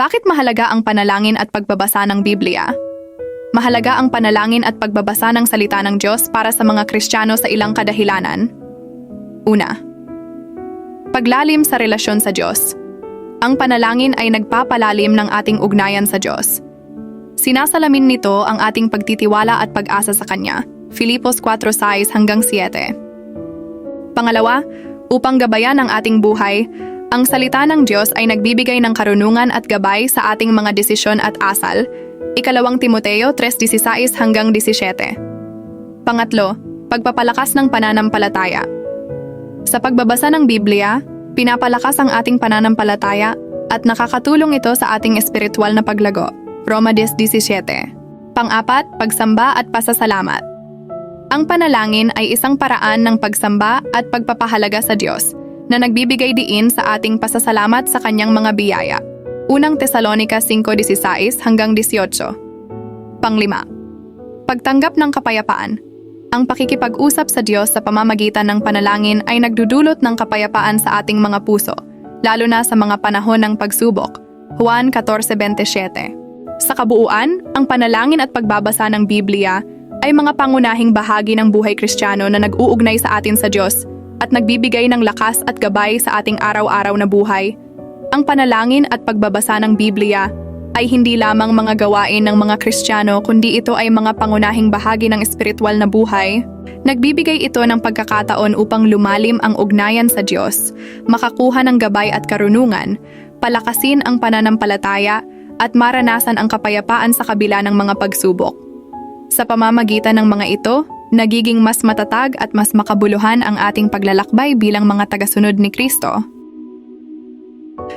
Bakit mahalaga ang panalangin at pagbabasa ng Biblia? Mahalaga ang panalangin at pagbabasa ng salita ng Diyos para sa mga Kristiyano sa ilang kadahilanan. Una, paglalim sa relasyon sa Diyos. Ang panalangin ay nagpapalalim ng ating ugnayan sa Diyos. Sinasalamin nito ang ating pagtitiwala at pag-asa sa Kanya. Filipos 4:6 hanggang 7. Pangalawa, upang gabayan ang ating buhay, ang salita ng Diyos ay nagbibigay ng karunungan at gabay sa ating mga desisyon at asal. Ikalawang Timoteo 3:16 hanggang 17. Pangatlo, pagpapalakas ng pananampalataya. Sa pagbabasa ng Biblia, pinapalakas ang ating pananampalataya at nakakatulong ito sa ating espiritual na paglago. Roma 10:17. Pang-apat, pagsamba at pasasalamat. Ang panalangin ay isang paraan ng pagsamba at pagpapahalaga sa Diyos na nagbibigay diin sa ating pasasalamat sa kanyang mga biyaya. Unang Tesalonika 5:16 hanggang 18. Panglima. Pagtanggap ng kapayapaan. Ang pakikipag-usap sa Diyos sa pamamagitan ng panalangin ay nagdudulot ng kapayapaan sa ating mga puso, lalo na sa mga panahon ng pagsubok. Juan 14:27. Sa kabuuan, ang panalangin at pagbabasa ng Biblia ay mga pangunahing bahagi ng buhay Kristiyano na nag-uugnay sa atin sa Diyos at nagbibigay ng lakas at gabay sa ating araw-araw na buhay. Ang panalangin at pagbabasa ng Biblia ay hindi lamang mga gawain ng mga Kristiyano kundi ito ay mga pangunahing bahagi ng espiritual na buhay. Nagbibigay ito ng pagkakataon upang lumalim ang ugnayan sa Diyos, makakuha ng gabay at karunungan, palakasin ang pananampalataya, at maranasan ang kapayapaan sa kabila ng mga pagsubok. Sa pamamagitan ng mga ito, nagiging mas matatag at mas makabuluhan ang ating paglalakbay bilang mga tagasunod ni Kristo.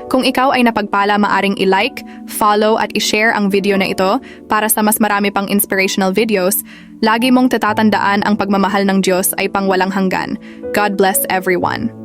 Kung ikaw ay napagpala, maaring i-like, follow at i-share ang video na ito para sa mas marami pang inspirational videos. Lagi mong tatatandaan ang pagmamahal ng Diyos ay pangwalang hanggan. God bless everyone.